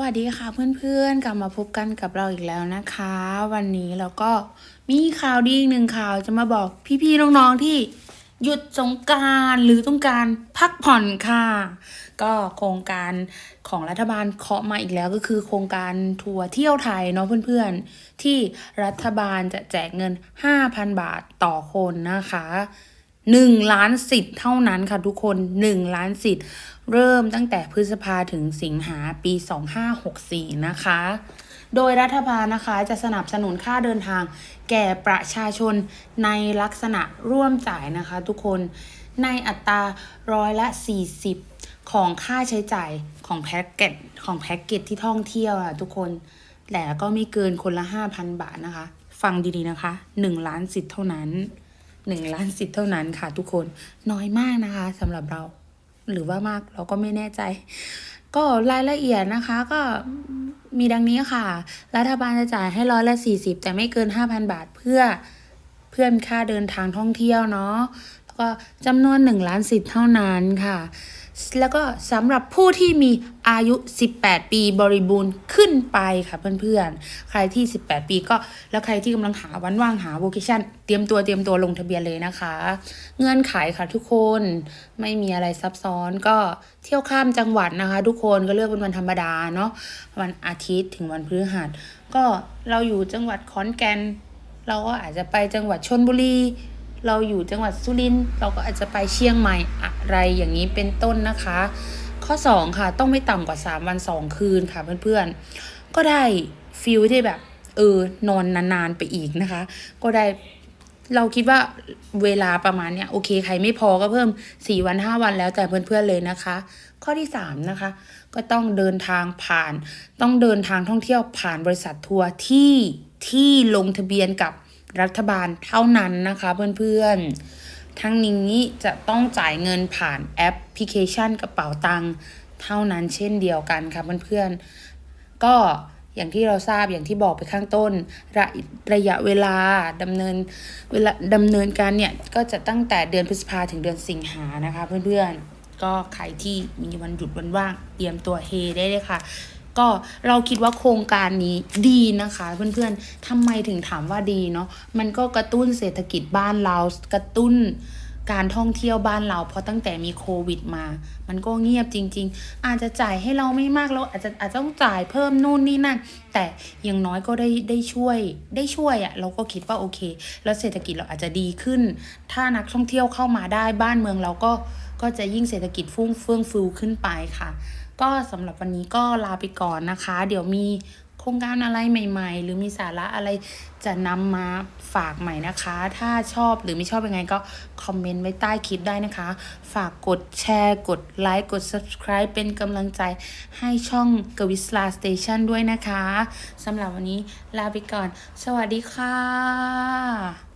วัสดีค่ะเพื่อนๆ กลับมาพบกันกับเราอีกแล้วนะคะ วันนี้เราก็มีข่าวดีอีกหนึ่งข่าวจะมาบอกพี่ๆน้องๆที่หยุดสงการหรือต้องการพักผ่อนค่ะ ก็โครงการของรัฐบาลเคาะมาอีกแล้วก็คือโครงการทัวร์เที่ยวไทยเนาะเพื่อนๆ ที่รัฐบาลจะแจกเงิน 5,000 บาทต่อคนนะคะ หนึ่งล้านสิทธิ์เท่านั้นค่ะทุกคนหนึ่งล้านสิทธิ์เริ่มตั้งแต่พฤษภาถึงสิงหาปี 2564 นะคะ โดยรัฐบาลนะคะจะสนับสนุนค่าเดินทาง แก่ประชาชนในลักษณะร่วมจ่ายนะคะทุกคนในอัตราร้อยละ 40 ของค่าใช้จ่ายของแพ็กเกจของแพ็กเกจที่ท่องเที่ยวอะทุกคนแต่ก็ไม่เกินคนละ 5,000 บาทนะคะ ฟังดีๆนะคะ 1 ล้านสิทธิ์เท่านั้น หนึ่งล้านสิทธิ์เท่านั้นค่ะทุกคนน้อยมากนะคะสำหรับเรา หรือว่ามากเราก็ไม่แน่ใจ ก็รายละเอียดนะคะก็มีดังนี้ค่ะ รัฐบาลจะจ่ายให้ร้อยละสี่สิบแต่ไม่เกินห้าพันบาทเพื่อเพื่อนค่าเดินทางท่องเที่ยวเนาะแล้วก็จำนวนหนึ่งล้านสิทธิ์เท่านั้นค่ะ แล้วก็สำหรับผู้ที่มีอายุ 18 ปีบริบูรณ์ ขึ้นไปค่ะเพื่อนๆ ใครที่ 18 ปีก็แล้วใครที่กำลังหาวันว่างหาโว c a ชั่นเตรียมตัวเตรียมตัวลงทะเบียนเลยนะคะ เงื่อนไขค่ะทุกคนไม่มีอะไรซับซ้อนก็เที่ยวข้ามจังหวัดนะคะ ทุกคนก็เลือกเป็นวันธรรมดาเนาะวันอาทิตย์ถึงวันพฤหัสก็เราอยู่จังหวัดขอนแก่นเราก็อาจจะไปจังหวัดชนบุรีเราอยู่จังหวัดสุรินทร์เราก็อาจจะไปเชียงใหม่อะไรอย่างนี้เป็นต้นนะคะ ข้อ 2 ค่ะ ต้องไม่ต่ำกว่า 3 วัน 2 คืนค่ะเพื่อนๆ ก็ได้ฟิลที่แบบ เออนอนนานๆไปอีกนะคะ ก็ได้เราคิดว่าเวลาประมาณเนี้ยโอเคใครไม่พอก็เพิ่ม 4 วัน 5 วันแล้วแต่เพื่อนๆเลยนะคะ ข้อที่ 3 นะคะ ก็ต้องเดินทางผ่าน ต้องเดินทางท่องเที่ยวผ่านบริษัททัวร์ที่ที่ลงทะเบียนกับรัฐบาลเท่านั้นนะคะเพื่อนๆ ทั้งนี้จะต้องจ่ายเงินผ่านแอปพลิเคชันกระเป๋าตังค์เท่านั้นเช่นเดียวกันค่ะเพื่อนๆ ก็อย่างที่เราทราบอย่างที่บอกไปข้างต้น ระระยะเวลาดำเนินเวลาดำเนินการเนี่ย ก็จะตั้งแต่เดือนพฤษภาถึงเดือนสิงหานะคะเพื่อนๆ ก็ใครที่มีวันหยุดวันว่าง เตรียมตัวเฮได้เลยค่ะ ก็เราคิดว่าโครงการนี้ดีนะคะ เพื่อนๆทำไมถึงถามว่าดีเนาะมันก็กระตุ้นเศรษฐกิจบ้านเรากระตุ้นการท่องเที่ยวบ้านเราเพราะตั้งแต่มีโควิดมา มันก็เงียบจริง ๆ อาจจะจ่ายให้เราไม่มากเราอาจจะอาจจะต้องจ่ายเพิ่มนู่นนี่นั่น แต่อย่างน้อยก็ได้ได้ช่วย ได้ช่วยอะ่ะเราก็คิดว่าโอเค แล้วเศรษฐกิจเราอาจจะดีขึ้น ถ้านักท่องเที่ยวเข้ามาได้บ้านเมืองเราก็ก็จะยิ่งเศรษฐกิจฟุ้งเฟื่องฟูขึ้นไปค่ะ ก็สำหรับวันนี้ก็ลาไปก่อนนะคะ เดี๋ยวมีโครงการอะไรใหม่ ๆ หรือมีสาระอะไรจะนำมาฝากใหม่นะคะ ถ้าชอบหรือไม่ชอบยังไงก็คอมเมนต์ไว้ใต้คลิปได้นะคะ ฝากกดแชร์กดไลค์กด subscribe เป็นกำลังใจให้ช่องกวิสลาสเตชันด้วยนะคะสำหรับวันนี้ลาไปก่อน สวัสดีค่ะ